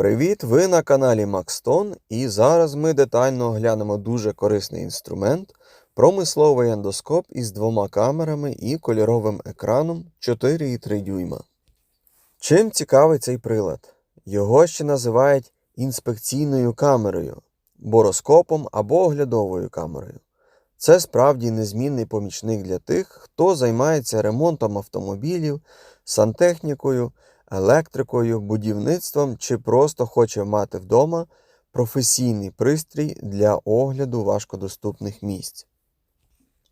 Привіт! Ви на каналі Макстон, і зараз ми детально оглянемо дуже корисний інструмент промисловий ендоскоп із двома камерами і кольоровим екраном 4,3 дюйма. Чим цікавий цей прилад? Його ще називають інспекційною камерою, бороскопом або оглядовою камерою. Це справді незмінний помічник для тих, хто займається ремонтом автомобілів, сантехнікою, електрикою, будівництвом чи просто хоче мати вдома професійний пристрій для огляду важкодоступних місць.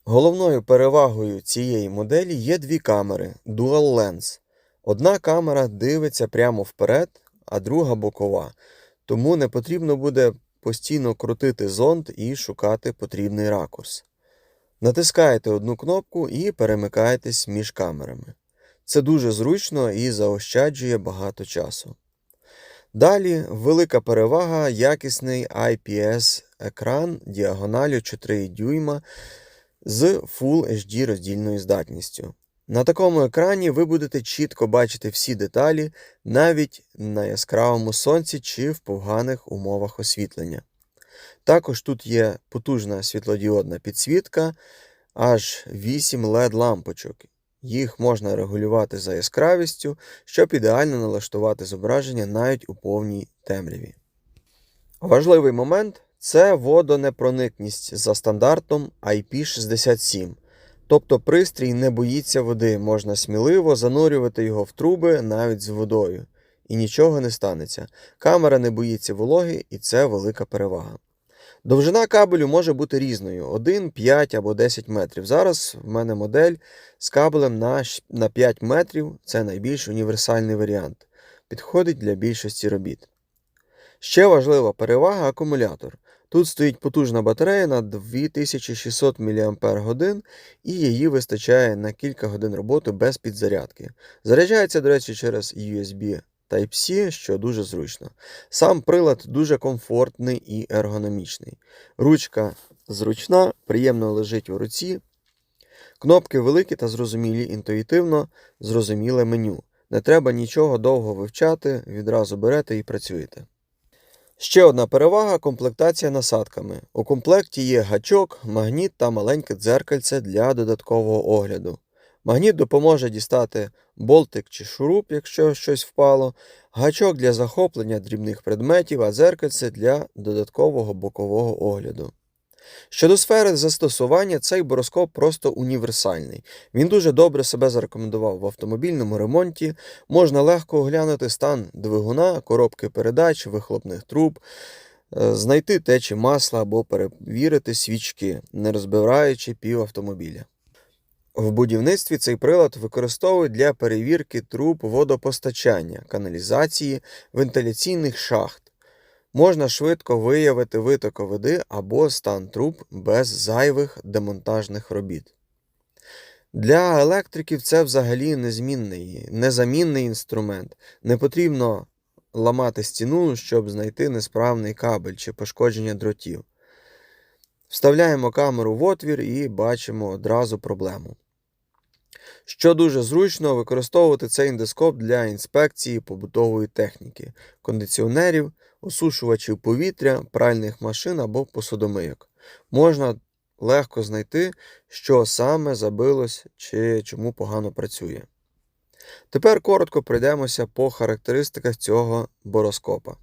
Головною перевагою цієї моделі є дві камери Dual Lens. Одна камера дивиться прямо вперед, а друга бокова, тому не потрібно буде постійно крутити зонд і шукати потрібний ракурс. Натискаєте одну кнопку і перемикаєтесь між камерами. Це дуже зручно і заощаджує багато часу. Далі велика перевага якісний IPS-екран діагоналю 4 дюйма з Full HD роздільною здатністю. На такому екрані ви будете чітко бачити всі деталі навіть на яскравому сонці чи в поганих умовах освітлення. Також тут є потужна світлодіодна підсвітка, аж 8 LED лампочок. Їх можна регулювати за яскравістю, щоб ідеально налаштувати зображення навіть у повній темряві. Важливий момент це водонепроникність за стандартом IP67. Тобто пристрій не боїться води, можна сміливо занурювати його в труби навіть з водою. І нічого не станеться. Камера не боїться вологи, і це велика перевага. Довжина кабелю може бути різною: 1, 5 або 10 метрів. Зараз в мене модель з кабелем на на 5 метрів це найбільш універсальний варіант. Підходить для більшості робіт. Ще важлива перевага акумулятор. Тут стоїть потужна батарея на 2600 мАч, і її вистачає на кілька годин роботи без підзарядки. Заряджається, до речі, через USB Type-C, що дуже зручно. Сам прилад дуже комфортний і ергономічний. Ручка зручна, приємно лежить у руці. Кнопки великі та зрозумілі, інтуїтивно зрозуміле меню. Не треба нічого довго вивчати, відразу берете і працюєте. Ще одна перевага комплектація насадками. У комплекті є гачок, магніт та маленьке дзеркальце для додаткового огляду. Магніт допоможе дістати болтик чи шуруп, якщо щось впало, гачок для захоплення дрібних предметів, а дзеркальце для додаткового бокового огляду. Щодо сфери застосування, цей бороскоп просто універсальний. Він дуже добре себе зарекомендував в автомобільному ремонті, можна легко оглянути стан двигуна, коробки передач, вихлопних труб, е, знайти течі масла або перевірити свічки, не розбираючи пів автомобіля. В будівництві цей прилад використовують для перевірки труб водопостачання, каналізації, вентиляційних шахт. Можна швидко виявити виток води або стан труб без зайвих демонтажних робіт. Для електриків це взагалі незмінний, незамінний інструмент. Не потрібно ламати стіну, щоб знайти несправний кабель чи пошкодження дротів. Вставляємо камеру в отвір і бачимо одразу проблему. Що дуже зручно використовувати цей індоскоп для інспекції побутової техніки, кондиціонерів, осушувачів повітря, пральних машин або посудомийок. Можна легко знайти, що саме забилось чи чому погано працює. Тепер коротко пройдемося по характеристиках цього бороскопа.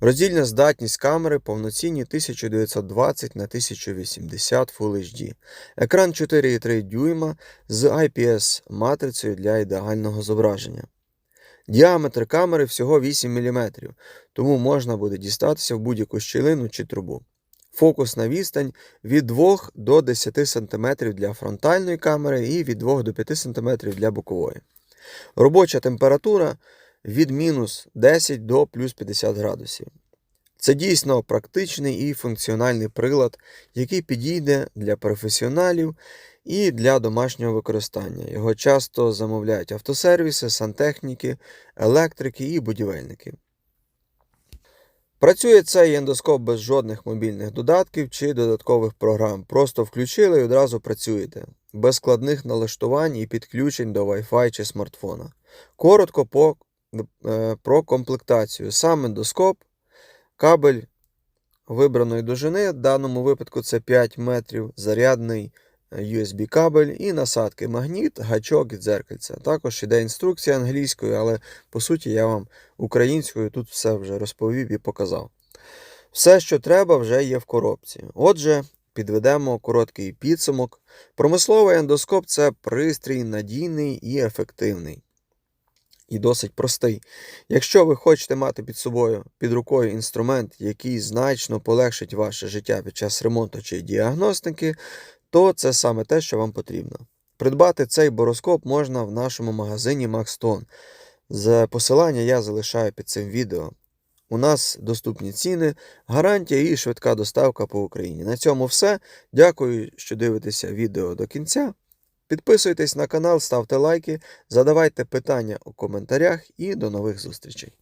Роздільна здатність камери повноцінні 1920 на 1080 Full HD. Екран 4,3 дюйма з IPS-матрицею для ідеального зображення. Діаметр камери всього 8 мм, тому можна буде дістатися в будь-яку щілину чи трубу. Фокусна відстань від 2 до 10 см для фронтальної камери і від 2 до 5 см для бокової. Робоча температура від мінус 10 до плюс 50 градусів. Це дійсно практичний і функціональний прилад, який підійде для професіоналів і для домашнього використання. Його часто замовляють автосервіси, сантехніки, електрики і будівельники. Працює цей ендоскоп без жодних мобільних додатків чи додаткових програм. Просто включили і одразу працюєте, без складних налаштувань і підключень до Wi-Fi чи смартфона. Коротко по про комплектацію. Сам ендоскоп, кабель вибраної довжини, в даному випадку це 5 метрів, зарядний е, USB кабель і насадки магніт, гачок і дзеркальце. Також іде інструкція англійською, але по суті я вам українською тут все вже розповів і показав. Все, що треба, вже є в коробці. Отже, підведемо короткий підсумок. Промисловий ендоскоп це пристрій надійний і ефективний. І досить простий. Якщо ви хочете мати під собою під рукою інструмент, який значно полегшить ваше життя під час ремонту чи діагностики, то це саме те, що вам потрібно. Придбати цей бороскоп можна в нашому магазині Maxton. З посилання я залишаю під цим відео. У нас доступні ціни, гарантія і швидка доставка по Україні. На цьому все. Дякую, що дивитеся відео до кінця. Підписуйтесь на канал, ставте лайки, задавайте питання у коментарях і до нових зустрічей.